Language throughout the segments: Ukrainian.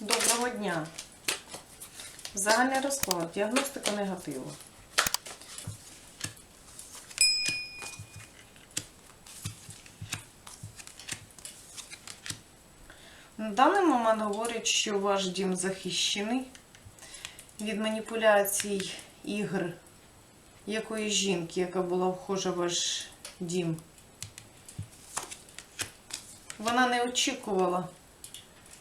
Доброго дня. Загальний розклад. Діагностика негативу. На даний момент говорять, що ваш дім захищений від маніпуляцій ігр якоїсь жінки, яка була вхожа в ваш дім. Вона не очікувала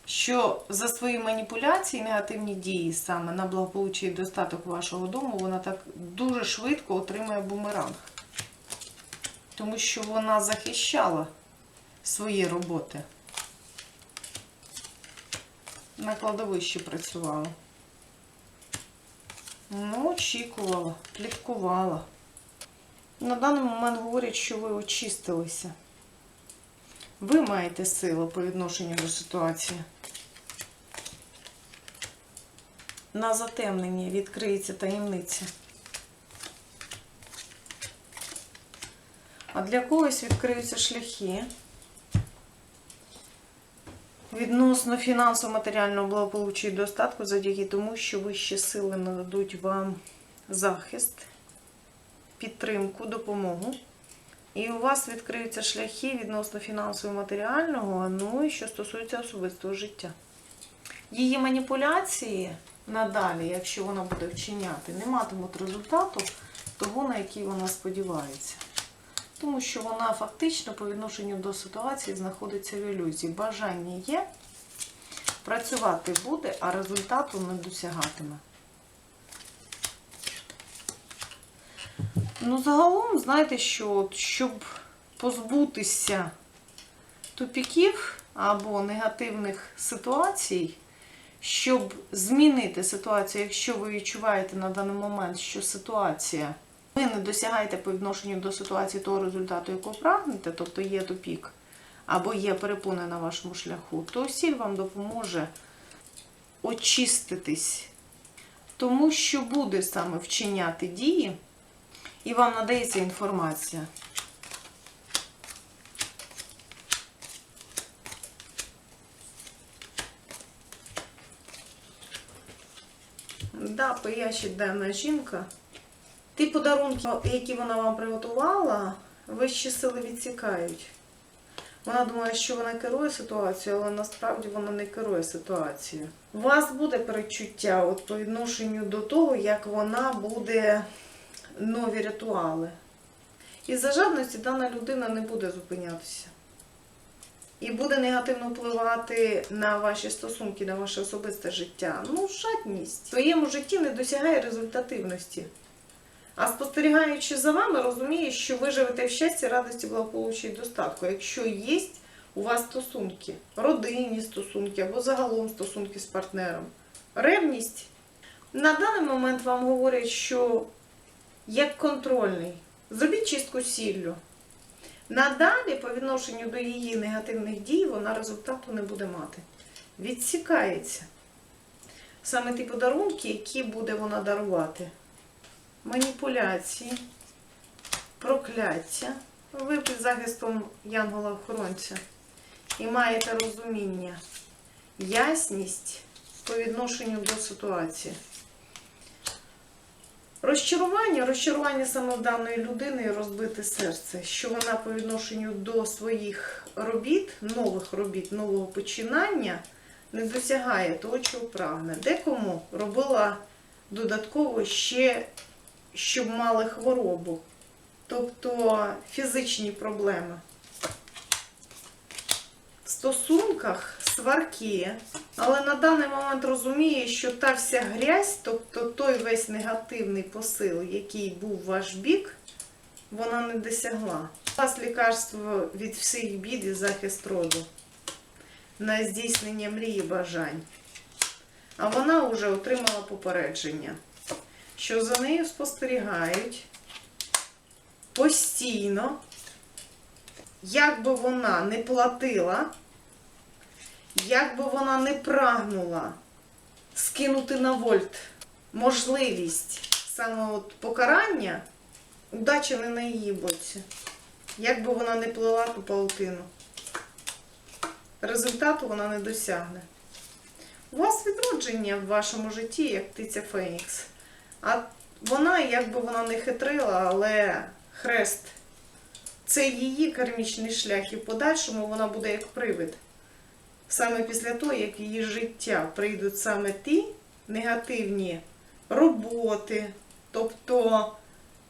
що за свої маніпуляції, негативні дії саме на благополуччя достаток вашого дому, вона так дуже швидко отримує бумеранг. Тому що вона захищала свої роботи. На кладовищі працювала. Ну, очікувала, пліткувала. На даний момент говорять, що ви очистилися. Ви маєте силу по відношенню до ситуації. На затемненні відкриється таємниця. А для когось відкриються шляхи відносно фінансово-матеріального благополуччя і достатку завдяки тому, що вищі сили нададуть вам захист, підтримку, допомогу. І у вас відкриються шляхи відносно фінансово-матеріального, ну і що стосується особистого життя. Її маніпуляції надалі, якщо вона буде вчиняти, не матимуть результату того, на який вона сподівається. Тому що вона фактично по відношенню до ситуації знаходиться в ілюзії. Бажання є, працювати буде, а результату не досягатиме. Ну, загалом, знаєте, що от, щоб позбутися тупіків або негативних ситуацій, щоб змінити ситуацію, якщо ви відчуваєте на даний момент, що ситуація, ви не досягаєте по відношенню до ситуації того результату, якого прагнете, тобто є тупік, або є перепони на вашому шляху, то сіль вам допоможе очиститись, тому що буде саме вчиняти дії і вам надається інформація. Да, пияща денна жінка. Ті подарунки, які вона вам приготувала, вищі сили відсікають. Вона думає, що вона керує ситуацією, але насправді вона не керує ситуацією. У вас буде перечуття от, по відношенню до того, як вона буде нові ритуали. І за жадності дана людина не буде зупинятися. І буде негативно впливати на ваші стосунки, на ваше особисте життя. Ну, жадність в своєму житті не досягає результативності. А спостерігаючи за вами, розуміє, що ви живете в щасті, радості, благополуччя і достатку. Якщо є у вас стосунки, родинні стосунки або загалом стосунки з партнером. Ревність. На даний момент вам говорять, що як контрольний. Зробіть чистку сіллю. Надалі, по відношенню до її негативних дій, вона результату не буде мати. Відсікається. Саме ті подарунки, які буде вона дарувати. Маніпуляції, прокляття. Ви під захистом Янгола-охоронця. І маєте розуміння, ясність по відношенню до ситуації. Розчарування, розчарування саме в даної людини і розбите серце, що вона по відношенню до своїх робіт, нових робіт, нового починання не досягає того, чого прагне. Декому робила додатково ще, щоб мали хворобу, тобто фізичні проблеми. В стосунках сварки, але на даний момент розуміє, що та вся грязь, тобто той весь негативний посил, який був ваш бік, вона не досягла. У вас лікарство від всіх бід і захист роду на здійснення мрії бажань. А вона вже отримала попередження, що за нею спостерігають постійно, як би вона не платила. Як би вона не прагнула скинути на вольт можливість саме от покарання, удача не на її боці. Як би вона не плела ту паутину, результату вона не досягне. У вас відродження в вашому житті, як птиця Фенікс. А вона, як би вона не хитрила, але хрест це її кармічний шлях, і в подальшому вона буде як привид. Саме після того, як її життя прийдуть саме ті негативні роботи, тобто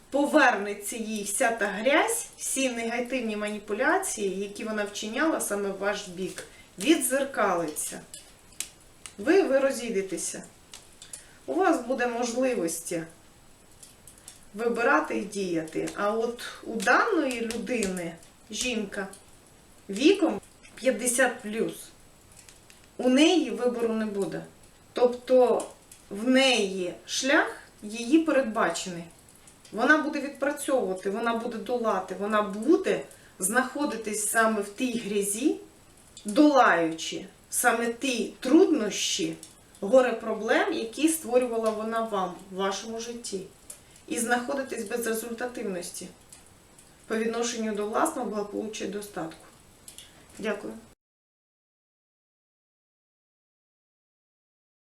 повернеться їй вся та грязь, всі негативні маніпуляції, які вона вчиняла саме в ваш бік, відзеркалиться. Ви, ви розійдетеся. У вас буде можливості вибирати і діяти. А от у даної людини, жінка, віком 50 у неї вибору не буде. Тобто в неї шлях її передбачений. Вона буде відпрацьовувати, вона буде долати, вона буде знаходитись саме в тій грязі, долаючи саме ті труднощі, горе проблем, які створювала вона вам в вашому житті. І знаходитись без результативності по відношенню до власного благополуччя і достатку. Дякую.